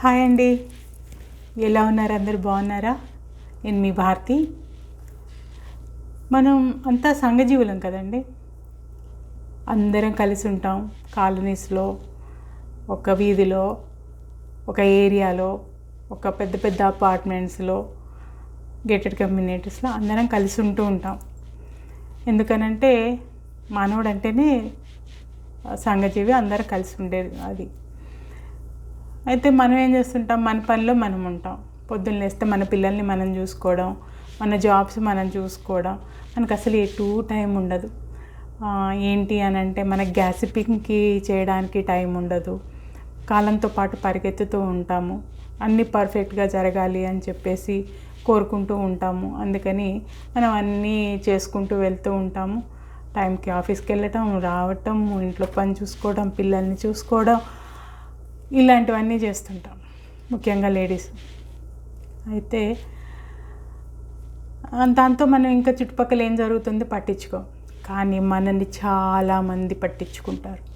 Hi అండి. ఎలా ఉన్నారు అందరు? బాగున్నారా? నేను మీ భారతి. మనం అంతా సంఘజీవులం కదండి. అందరం కలిసి ఉంటాం కాలనీస్లో ఒక వీధిలో ఒక ఏరియాలో ఒక పెద్ద పెద్ద అపార్ట్మెంట్స్లో గేటెడ్ కమ్యూనిటీస్లో అందరం కలిసి ఉంటూ ఉంటాం. ఎందుకనంటే మానవుడు అంటేనే సంఘజీవి అందరం కలిసి ఉండేది అది. అయితే మనం ఏం చేస్తుంటాం? మన పనిలో మనం ఉంటాం. పొద్దున్న లేస్తే మన పిల్లల్ని మనం చూసుకోవడం మన జాబ్స్ మనం చూసుకోవడం. మనకు అసలు ఎటు టైం ఉండదు. ఏంటి అని అంటే మన గ్యాసిపింగ్కి చేయడానికి టైం ఉండదు. కాలంతో పాటు పరిగెత్తుతూ ఉంటాము. అన్నీ పర్ఫెక్ట్గా జరగాలి అని చెప్పేసి కోరుకుంటూ ఉంటాము. అందుకని మనం అన్నీ చేసుకుంటూ వెళ్తూ ఉంటాము. టైంకి ఆఫీస్కి వెళ్ళటం రావటం ఇంట్లో పని చూసుకోవడం పిల్లల్ని చూసుకోవడం ఇలాంటివన్నీ చేస్తుంటాం ముఖ్యంగా లేడీస్. అయితే దాంతో మనం ఇంకా చుట్టుపక్కల ఏం జరుగుతుంది పట్టించుకో. కానీ మనల్ని చాలామంది పట్టించుకుంటారు.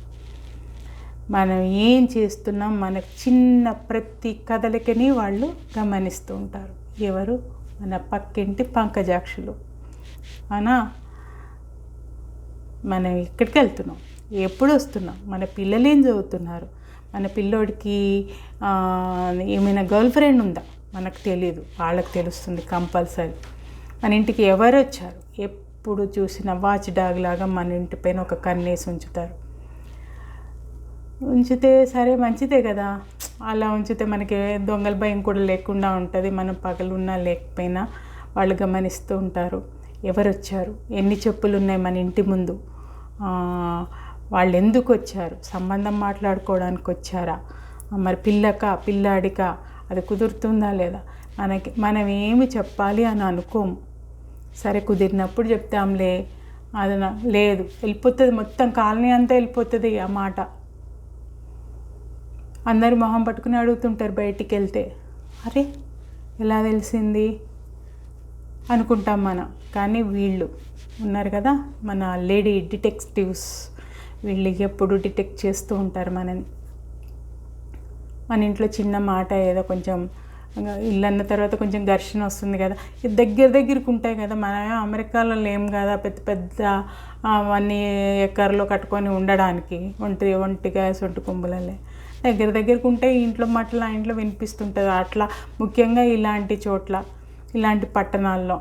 మనం ఏం చేస్తున్నాం మన చిన్న ప్రతి కదలికని వాళ్ళు గమనిస్తూ ఉంటారు. ఎవరు? మన పక్కింటి పంకజాక్షులు. అనా మనం ఎక్కడికి వెళ్తున్నాం. ఎప్పుడు వస్తున్నాం? మన పిల్లలు ఏం చదువుతున్నారు? మన పిల్లోడికి ఏమైనా గర్ల్ ఫ్రెండ్ ఉందా? మనకు తెలియదు వాళ్ళకి తెలుస్తుంది కంపల్సరీ. మన ఇంటికి ఎవరు వచ్చారు? ఎప్పుడు చూసిన వాచ్ డాగ్ లాగా మన ఇంటి పైన ఒక కన్నేసి ఉంచుతారు. ఉంచితే సరే మంచిదే కదా. అలా ఉంచితే మనకి దొంగల భయం కూడా లేకుండా ఉంటుంది. మనం పగలున్నా లేకపోయినా వాళ్ళు గమనిస్తూ ఉంటారు. ఎవరు వచ్చారు? ఎన్ని చెప్పులు ఉన్నాయి మన ఇంటి ముందు? వాళ్ళు ఎందుకు వచ్చారు సంబంధం మాట్లాడుకోవడానికి వచ్చారా మరి పిల్లక పిల్లాడిక? అది కుదురుతుందా లేదా? మనకి మనం ఏమి చెప్పాలి అని అనుకోము. సరే కుదిరినప్పుడు చెప్తాంలే. అది నా- లేదు. వెళ్ళిపోతుంది. మొత్తం కాలనీ అంతా వెళ్ళిపోతుంది ఆ మాట. అందరు మొహం పట్టుకుని అడుగుతుంటారు బయటికి వెళ్తే అరే ఎలా తెలిసింది? అనుకుంటాం మనం. కానీ వీళ్ళు ఉన్నారు కదా మన లేడీ డిటెక్టివ్స్. వీళ్ళు ఎప్పుడు డిటెక్ట్ చేస్తూ ఉంటారు మనని. మన ఇంట్లో చిన్న మాట ఏదో కొంచెం ఇల్లు అన్న తర్వాత కొంచెం ఘర్షణ వస్తుంది కదా. ఇది దగ్గర దగ్గరికి ఉంటాయి కదా. మన అమెరికాలో లేం కదా పెద్ద పెద్ద అవన్నీ ఎక్కర్లో కట్టుకొని ఉండడానికి ఒంటి ఒంటిగా సొంటి కొమ్ములలే దగ్గర దగ్గరకు ఉంటే ఇంట్లో మాటలు ఆ ఇంట్లో వినిపిస్తుంటుంది. అట్లా ముఖ్యంగా ఇలాంటి చోట్ల ఇలాంటి పట్టణాల్లో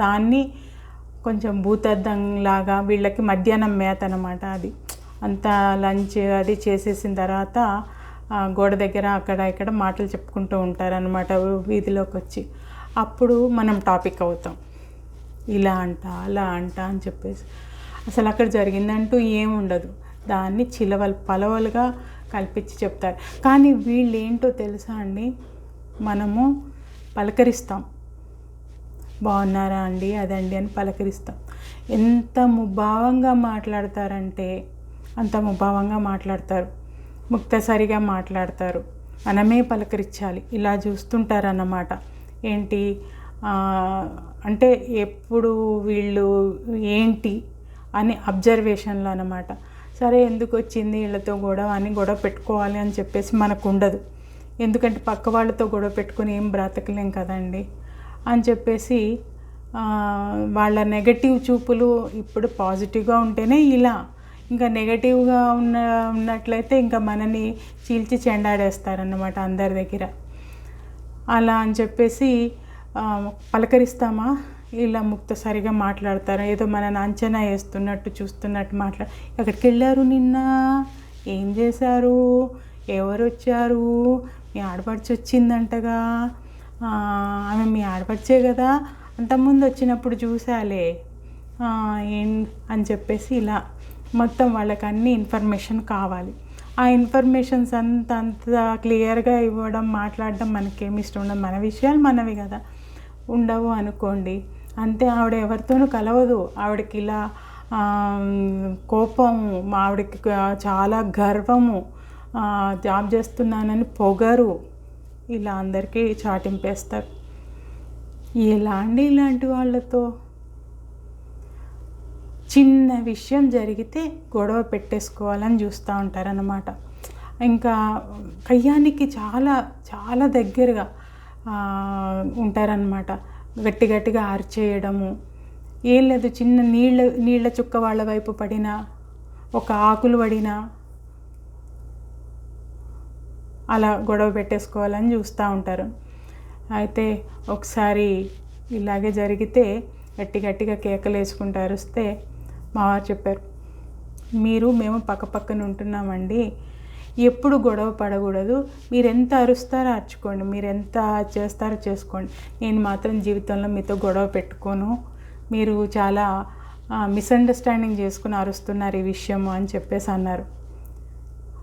దాన్ని కొంచెం భూతద్దం లాగా వీళ్ళకి మధ్యాహ్నం మేత అనమాట అది. అంత లంచ్ అది చేసేసిన తర్వాత గోడ దగ్గర అక్కడ ఇక్కడ మాటలు చెప్పుకుంటూ ఉంటారనమాట వీధిలోకి వచ్చి. అప్పుడు మనం టాపిక్ అవుతాం. ఇలా అంట అలా అంట అని చెప్పేసి. అసలు అక్కడ జరిగిందంటూ ఏముండదు దాన్ని చిలవలు పలవలుగా కల్పించి చెప్తారు. కానీ వీళ్ళు ఏంటో తెలుసా అండి? మనము పలకరిస్తాం. బాగున్నారా అండి? అదండి అని పలకరిస్తాం. ఎంత ముభావంగా మాట్లాడతారంటే అంత ముభావంగా మాట్లాడతారు. ముక్తసరిగా మాట్లాడతారు. మనమే పలకరించాలి. ఇలా చూస్తుంటారన్నమాట. ఏంటి? అంటే ఎప్పుడు వీళ్ళు ఏంటి అని అబ్జర్వేషన్లో అన్నమాట. సరే ఎందుకు వచ్చింది వీళ్ళతో గొడవ అని గొడవ పెట్టుకోవాలి అని చెప్పేసి మనకు ఉండదు. ఎందుకంటే పక్క వాళ్ళతో గొడవ పెట్టుకుని ఏం బ్రతకలేం కదండి? అని చెప్పేసి వాళ్ళ నెగటివ్ చూపులు ఇప్పుడు పాజిటివ్గా ఉంటేనే ఇలా. ఇంకా నెగటివ్గా ఉన్న ఉన్నట్లయితే ఇంకా మనని చీల్చి చెండాడేస్తారన్నమాట అందరి దగ్గర. అలా అని చెప్పేసి పలకరిస్తామా? ఇలా ముక్తసరిగా మాట్లాడతారు? ఏదో మనని అంచనా వేస్తున్నట్టు చూస్తున్నట్టు మాట్లా. ఎక్కడికి వెళ్ళారు నిన్న? ఏం చేశారు? ఎవరు వచ్చారు మీ ఆడపడిచి వచ్చిందంటగా ఆమె మీ ఆడపడిచే కదా. అంతకుముందు వచ్చినప్పుడు చూసాలే ఏం అని చెప్పేసి ఇలా మొత్తం వాళ్ళకి అన్ని ఇన్ఫర్మేషన్ కావాలి. ఆ ఇన్ఫర్మేషన్స్ అంత అంత క్లియర్గా ఇవ్వడం మాట్లాడడం మనకేమి ఇష్టం ఉండదు. మన విషయాలు మనవి కదా. ఉండవు అనుకోండి. అంతే ఆవిడ ఎవరితోనూ కలవదు. ఆవిడకి ఇలా కోపము ఆవిడకి చాలా గర్వము. జాబ్ చేస్తున్నానని పొగరు. ఇలా అందరికీ చాటింపేస్తారు. ఎలా అండి ఇలాంటి వాళ్ళతో? చిన్న విషయం జరిగితే గొడవ పెట్టేసుకోవాలని చూస్తూ ఉంటారనమాట ఇంకా కయ్యానికి చాలా చాలా దగ్గరగా ఉంటారనమాట గట్టి గట్టిగా ఆర్చేయడము. ఏం లేదు చిన్న నీళ్ళ నీళ్ళ చుక్క వాళ్ళ వైపు పడినా ఒక ఆకులు పడినా అలా గొడవ పెట్టేసుకోవాలని చూస్తూ ఉంటారు. అయితే ఒకసారి ఇలాగే జరిగితే గట్టి గట్టిగా కేకలు వేసుకుంటూ అరిస్తే మావారు చెప్పారు మీరు మేము పక్క పక్కన ఉంటున్నామండి. ఎప్పుడు గొడవ పడకూడదు. మీరు ఎంత అరుస్తారో అరుచుకోండి. మీరు ఎంత చేస్తారో చేసుకోండి. నేను మాత్రం జీవితంలో మీతో గొడవ పెట్టుకోను. మీరు చాలా మిస్అండర్స్టాండింగ్ చేసుకుని అరుస్తున్నారు ఈ విషయము అని చెప్పేసి అన్నారు.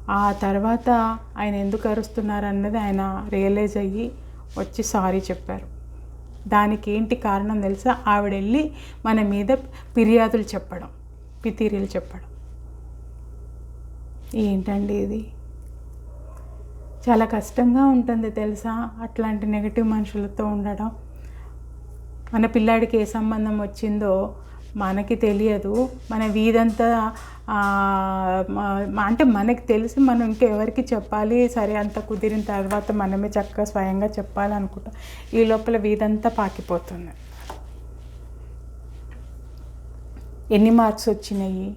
ఆ తర్వాత ఆయన ఎందుకు అరుస్తున్నారు అన్నది ఆయన రియలైజ్ అయ్యి వచ్చి సారీ చెప్పారు. దానికి ఏంటి కారణం తెలుసా? ఆవిడ వెళ్ళి మన మీద ఫిర్యాదులు చెప్పడం పితీరీలు చెప్పడం. ఏంటండి ఇది? చాలా కష్టంగా ఉంటుంది తెలుసా? అట్లాంటి నెగిటివ్ మనుషులతో ఉండడం. మన పిల్లాడికి ఏ సంబంధం వచ్చిందో మనకి తెలియదు. మన వీధంతా అంటే మనకి తెలిసి మనం ఇంకెవరికి చెప్పాలి? సరే అంత కుదిరిన తర్వాత మనమే చక్కగా స్వయంగా చెప్పాలనుకుంటాం. ఈ లోపల వీధంతా పాకిపోతుంది. ఎన్ని మార్క్స్ వచ్చినాయి?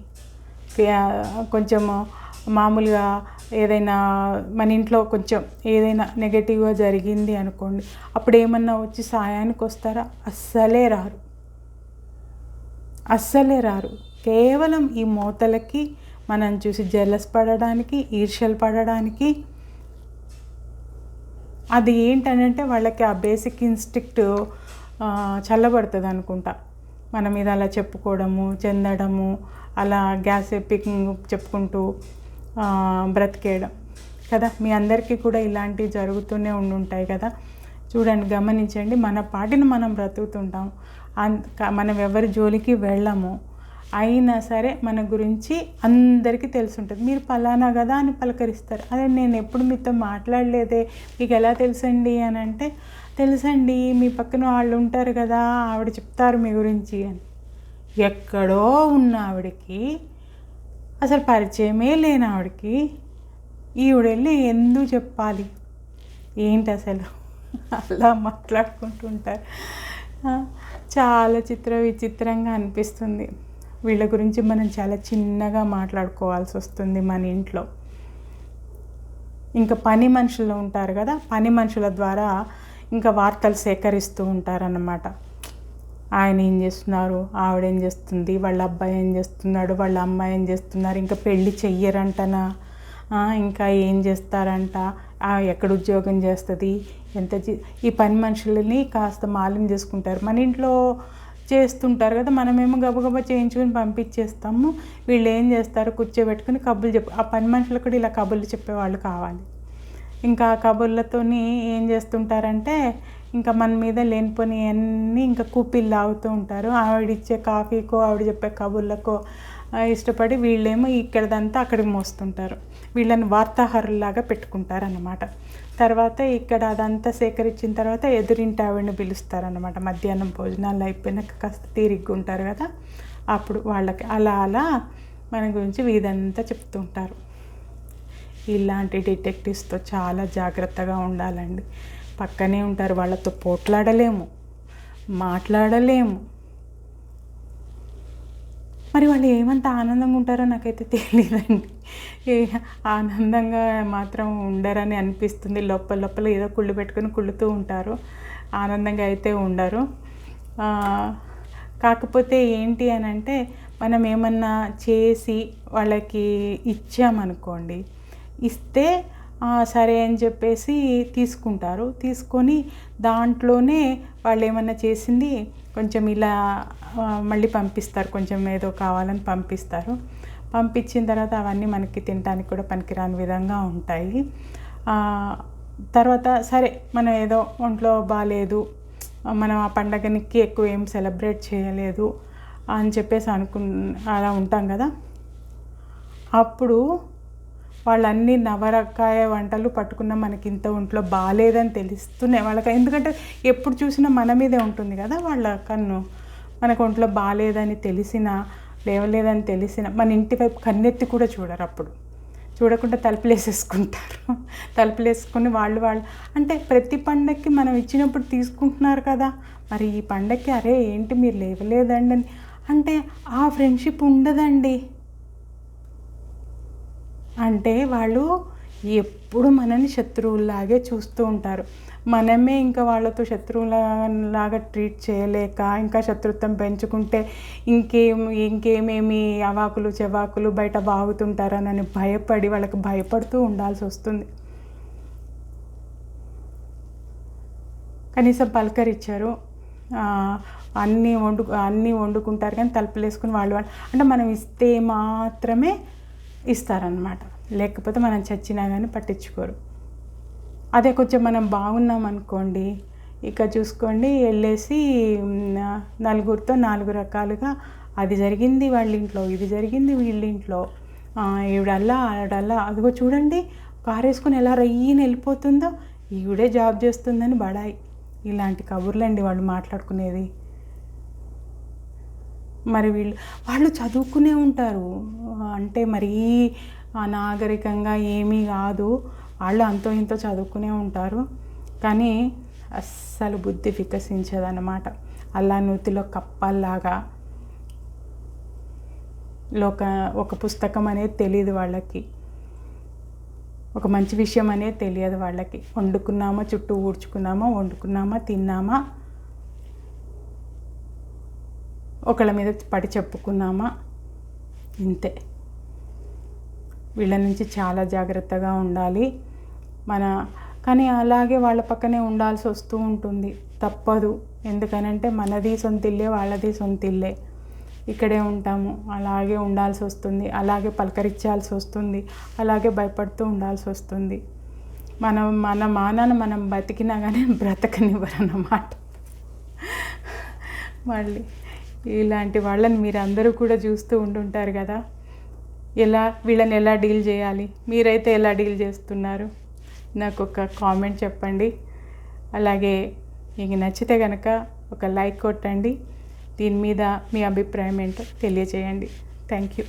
కొంచెం కొంచెము మామూలుగా ఏదైనా మన ఇంట్లో కొంచెం ఏదైనా నెగటివ్గా జరిగింది అనుకోండి అప్పుడు ఏమన్నా వచ్చి సాయానికి వస్తారా? అస్సలే రారు. అస్సలే రారు కేవలం ఈ మూతలకి మనం చూసి జెలస్ పడడానికి ఈర్ష్యలు పడడానికి. అది ఏంటనంటే వాళ్ళకి ఆ బేసిక్ ఇన్స్టిక్ట్ చల్లబడుతుంది అనుకుంటా మన మీద అలా చెప్పుకోవడము చెందడము అలా గ్యాస్ ఎప్పింగ్ చెప్పుకుంటూ బ్రతికేయడం. కదా మీ అందరికీ కూడా ఇలాంటివి జరుగుతూనే ఉండుంటాయి కదా. చూడండి గమనించండి మన పాటిని మనం బ్రతుకుతుంటాం. మనం ఎవరి జోలికి వెళ్ళము అయినా సరే మన గురించి అందరికీ తెలుసుంటుంది. మీరు పలానా కదా అని పలకరిస్తారు. అదే నేను ఎప్పుడు మీతో మాట్లాడలేదే? మీకు ఎలా తెలుసండి అని అంటే తెలుసండి మీ పక్కన వాళ్ళు ఉంటారు కదా ఆవిడ చెప్తారు మీ గురించి అని. ఎక్కడో ఉన్న ఆవిడకి అసలు పరిచయమే లేని ఆవిడకి ఈవిడెళ్ళి ఎందుకు చెప్పాలి? ఏంటి అసలు? అలా మాట్లాడుకుంటుంటారు చాలా చిత్ర విచిత్రంగా అనిపిస్తుంది. వీళ్ళ గురించి మనం చాలా చిన్నగా మాట్లాడుకోవాల్సి వస్తుంది మన ఇంట్లో. ఇంకా పని మనుషులు ఉంటారు కదా పని మనుషుల ద్వారా ఇంకా వార్తలు సేకరిస్తూ ఉంటారన్నమాట. ఆయన ఏం చేస్తున్నారు ఆవిడ ఏం చేస్తుంది వాళ్ళ అబ్బాయి ఏం చేస్తున్నాడు వాళ్ళ అమ్మాయి ఏం చేస్తున్నారు ఇంకా పెళ్ళి చెయ్యరంటనా? ఇంకా ఏం చేస్తారంట? ఎక్కడ ఉద్యోగం చేస్తుంది ఎంత ఈ పని మనుషులని కాస్త మాలిం చేసుకుంటారు. మన ఇంట్లో చేస్తుంటారు కదా మనమేమో గబగబా చేయించుకొని పంపించేస్తాము. వీళ్ళు ఏం చేస్తారు? కూర్చోబెట్టుకుని కబుర్లు చెప్పు ఆ పని మనుషులు కూడా ఇలా కబుర్లు చెప్పేవాళ్ళు కావాలి. ఇంకా కబుర్లతోని ఏం చేస్తుంటారంటే ఇంకా మన మీద లేనిపోని అన్నీ ఇంకా కూపీలు లాగుతూ ఉంటారు. ఆవిడిచ్చే కాఫీకో ఆవిడ చెప్పే కబుర్లకో ఇష్టపడి వీళ్ళేమో ఇక్కడదంతా అక్కడికి మోస్తుంటారు. వీళ్ళని వార్తాహరులాగా పెట్టుకుంటారనమాట తర్వాత ఇక్కడ అదంతా సేకరించిన తర్వాత ఎదురింటి ఆవిడని పిలుస్తారనమాట మధ్యాహ్నం భోజనాలు అయిపోయినాక కాస్త తీరిగ్గుంటారు కదా అప్పుడు వాళ్ళకి అలా అలా మన గురించి వీధంతా చెప్తుంటారు ఇలాంటి డిటెక్టివ్స్తో చాలా జాగ్రత్తగా ఉండాలండి. పక్కనే ఉంటారు వాళ్ళతో పోట్లాడలేము మాట్లాడలేము. మరి వాళ్ళు ఏమంత ఆనందంగా ఉంటారో నాకైతే తెలియదండి. ఏ ఆనందంగా మాత్రం ఉండరని అనిపిస్తుంది. లోపల లోపల ఏదో కుళ్ళు పెట్టుకొని కుళ్ళుతూ ఉంటారు. ఆనందంగా అయితే ఉండరు. కాకపోతే ఏంటి అని అంటే మనం ఏమన్నా చేసి వాళ్ళకి ఇచ్చామనుకోండి ఇస్తే సరే అని చెప్పేసి తీసుకుంటారు. తీసుకొని దాంట్లోనే వాళ్ళు ఏమన్నా చేసింది కొంచెం ఇలా మళ్ళీ పంపిస్తారు. కొంచెం ఏదో కావాలని పంపిస్తారు. పంపించిన తర్వాత అవన్నీ మనకి తినడానికి కూడా పనికిరాని విధంగా ఉంటాయి. తర్వాత సరే మనం ఏదో ఒంట్లో బాగాలేదు మనం ఆ పండగనికి ఎక్కువ ఏం సెలబ్రేట్ చేయలేదు అని చెప్పేసి అనుకు అలా ఉంటాం కదా. అప్పుడు వాళ్ళన్ని నవరకాయ వంటలు పట్టుకున్న మనకి ఇంత ఒంట్లో బాగాలేదని తెలుస్తున్నాయి వాళ్ళకి. ఎందుకంటే ఎప్పుడు చూసినా మన మీదే ఉంటుంది కదా వాళ్ళ కన్ను. మనకు ఒంట్లో బాగాలేదని తెలిసినా లేవలేదని తెలిసిన మన ఇంటి వైపు కన్నెత్తి కూడా చూడరు అప్పుడు. చూడకుండా తలుపులు వేసేసుకుంటారు తలుపులు వాళ్ళు వాళ్ళు అంటే ప్రతి పండక్కి మనం ఇచ్చినప్పుడు తీసుకుంటున్నారు కదా. మరి ఈ పండక్కి అరే ఏంటి మీరు లేవలేదండి అని అంటే ఆ ఫ్రెండ్షిప్ ఉండదండి. అంటే వాళ్ళు ఎప్పుడు మనని శత్రువులాగే చూస్తూ ఉంటారు. మనమే ఇంకా వాళ్ళతో శత్రువులాగా ట్రీట్ చేయలేక ఇంకా శత్రుత్వం పెంచుకుంటే ఇంకేం ఇంకేమేమి అవాకులు చెవాకులు బయట బాగుతుంటారనని భయపడి వాళ్ళకి భయపడుతూ ఉండాల్సి వస్తుంది. కనీసం పలకరిచ్చారు అన్నీ వండు అన్నీ వండుకుంటారు కానీ తలుపులు వేసుకుని వాళ్ళు వాళ్ళు అంటే మనం ఇస్తే మాత్రమే ఇస్తారనమాట లేకపోతే మనం చచ్చినా కానీ పట్టించుకోరు. అదే కొంచెం మనం బాగున్నాం అనుకోండి ఇక చూసుకోండి వెళ్ళేసి నలుగురితో నాలుగు రకాలుగా అది జరిగింది వాళ్ళ ఇంట్లో ఇది జరిగింది వీళ్ళ ఇంట్లో ఈవిడల్లా ఆడల్లా అదిగో చూడండి కారు వేసుకుని ఎలా రయ్యని వెళ్ళిపోతుందో ఈవిడే జాబ్ చేస్తుందని బడాయి. ఇలాంటి కబుర్లండి వాళ్ళు మాట్లాడుకునేది. మరి వీళ్ళు వాళ్ళు చదువుకునే ఉంటారు. అంటే మరీ అనాగరికంగా ఏమీ కాదు. వాళ్ళు అంతో ఇంతో చదువుకునే ఉంటారు. కానీ అస్సలు బుద్ధి వికసించదన్నమాట. అలా నూతిలో కప్పల్లాగా లోక ఒక పుస్తకం అనేది తెలియదు వాళ్ళకి. ఒక మంచి విషయం అనేది తెలియదు వాళ్ళకి. వండుకున్నామా చుట్టూ ఊడ్చుకున్నామా వండుకున్నామా తిన్నామా ఒకళ్ళ మీద పడి చెప్పుకున్నామా? ఇంతే. వీళ్ళ నుంచి చాలా జాగ్రత్తగా ఉండాలి. మన కానీ అలాగే వాళ్ళ పక్కనే ఉండాల్సి వస్తూ ఉంటుంది. తప్పదు. ఎందుకనంటే మనది సొంతిల్లే వాళ్ళది సొంతిల్లే. ఇక్కడే ఉంటాము. అలాగే ఉండాల్సి వస్తుంది. అలాగే పలకరించాల్సి వస్తుంది. అలాగే భయపడుతూ ఉండాల్సి వస్తుంది. మనం మన మానాన్ని మనం బతికినా కానీ బ్రతకనివ్వరన్నమాట. మళ్ళీ ఇలాంటి వాళ్ళని మీరు అందరూ కూడా చూస్తూ ఉంటుంటారు కదా. ఎలా వీళ్ళని ఎలా డీల్ చేయాలి? మీరైతే ఎలా డీల్ చేస్తున్నారు? నాకు ఒక కామెంట్ చెప్పండి. అలాగే మీకు నచ్చితే కనుక ఒక లైక్ కొట్టండి. దీని మీద మీ అభిప్రాయం ఏంటో తెలియజేయండి. Thank you.